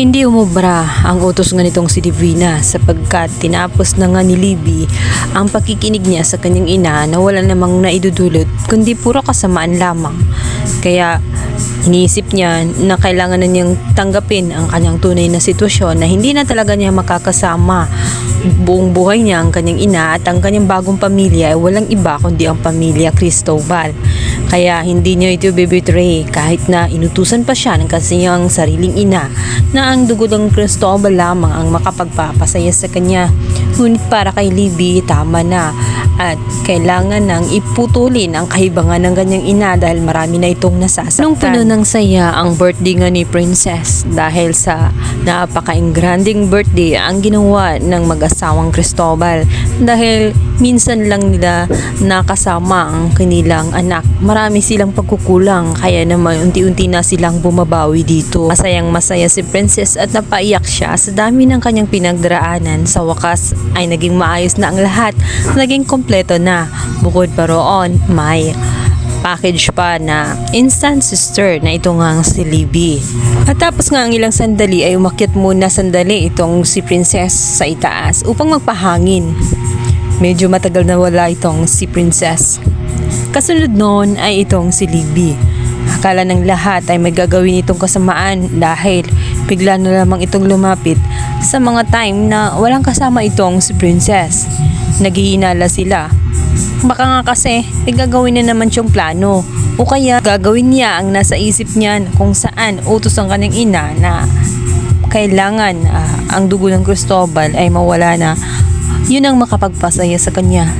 Hindi umubra ang utos nga nitong si Divina sapagkat tinapos na nga ni Libby ang pakikinig niya sa kanyang ina na wala namang naidudulot kundi puro kasamaan lamang. Kaya iniisip niya na kailangan na niyang tanggapin ang kanyang tunay na sitwasyon na hindi na talaga niya makakasama buong buhay niya ang kanyang ina at ang kanyang bagong pamilya ay walang iba kundi ang pamilya Cristobal. Kaya hindi niya ito bibitray kahit na inutusan pa siya ng kanyang sariling ina na ang dugo ng Cristobal lamang ang makapagpapasaya sa kanya. Ngunit para kay Libby, tama na at kailangan nang iputulin ang kahibangan ng kanyang ina dahil marami na itong nasasaktan. Nung puno ng saya ang birthday nga ni Princess dahil sa napaka-engranding birthday ang ginawa ng mag-asawang Cristobal dahil minsan lang nila nakasama ang kanilang anak. Marami silang pagkukulang kaya naman unti-unti na silang bumabawi dito. Masayang masaya si Princess at napaiyak siya sa dami ng kanyang pinagdaraanan. Sa wakas ay naging maayos na ang lahat. Naging kompleto na. Bukod pa roon, may package pa na instant sister na ito nga si Libby. At tapos nga ang ilang sandali ay umakyat muna sandali itong si Princess sa itaas upang magpahangin. Medyo matagal na wala itong si Princess. Kasunod noon ay itong si Libby. Akala ng lahat ay may gagawin itong kasamaan dahil bigla na lamang itong lumapit sa mga time na walang kasama itong si Princess. Naghihinala sila. Baka nga kasi may gagawin na naman siyang plano o kaya gagawin niya ang nasa isip niya kung saan utos ang kanyang ina na kailangan ah, ang dugo ng Cristobal ay mawala na yun ang makapagpasaya sa kanya.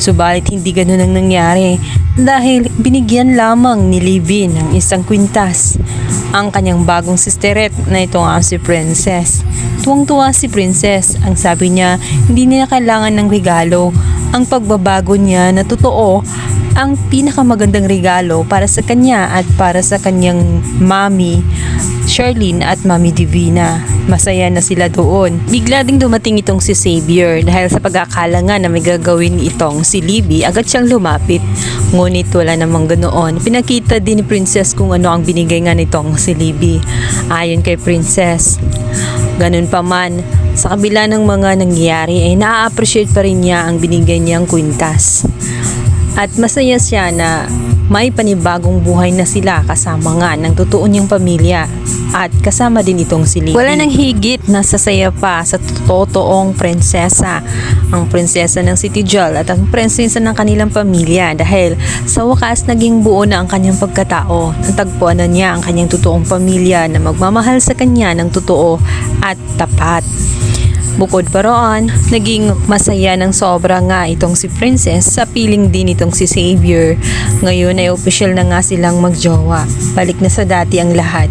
Subalit hindi ganun ang nangyari dahil binigyan lamang ni Libby ng isang kwintas ang kanyang bagong sisteret na ito nga si Princess. Tuwang-tuwa si Princess. Ang sabi niya, hindi niya kailangan ng regalo. Ang pagbabago niya na totoo ang pinakamagandang regalo para sa kanya at para sa kanyang mami Charlene at Mami Divina. Masaya na sila doon. Bigla ding dumating itong si Xavier dahil sa pag-akala nga na may gagawin itong si Libby, agad siyang lumapit. Ngunit wala namang ganoon. Pinakita din ni Princess kung ano ang binigay nga nitong si Libby. Ayon kay Princess, ganun pa man, sa kabila ng mga nangyayari ay na-appreciate pa rin niya ang binigay niyang kwintas. At masaya siya na may panibagong buhay na sila kasama nga ng totoo niyang pamilya at kasama din itong si Libby. Wala nang higit na sasaya pa sa totoong prinsesa. Ang prinsesa ng City Jewel at ang prinsesa ng kanilang pamilya dahil sa wakas naging buo na ang kanyang pagkatao. Natagpuan na niya ang kanyang totoong pamilya na magmamahal sa kanya ng totoo at tapat. Bukod pa roon, naging masaya ng sobra nga itong si Princess sa piling din itong si Xavier. Ngayon ay opisyal na nga silang magjowa. Balik na sa dati ang lahat.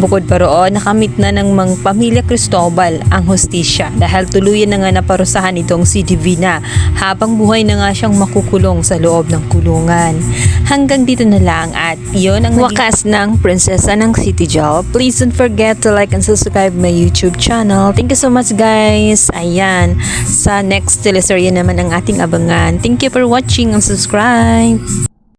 Bukod pa roon, nakamit na ng mga pamilya Cristobal ang hostisya dahil tuluyan na nga naparusahan itong si Divina habang buhay na nga siyang makukulong sa loob ng kulungan. Hanggang dito na lang at iyon ang wakas ng Prinsesa ng City Job. Please don't forget to like and subscribe my YouTube channel. Thank you so much guys. Ayan, sa next teleserye naman ang ating abangan. Thank you for watching and subscribe.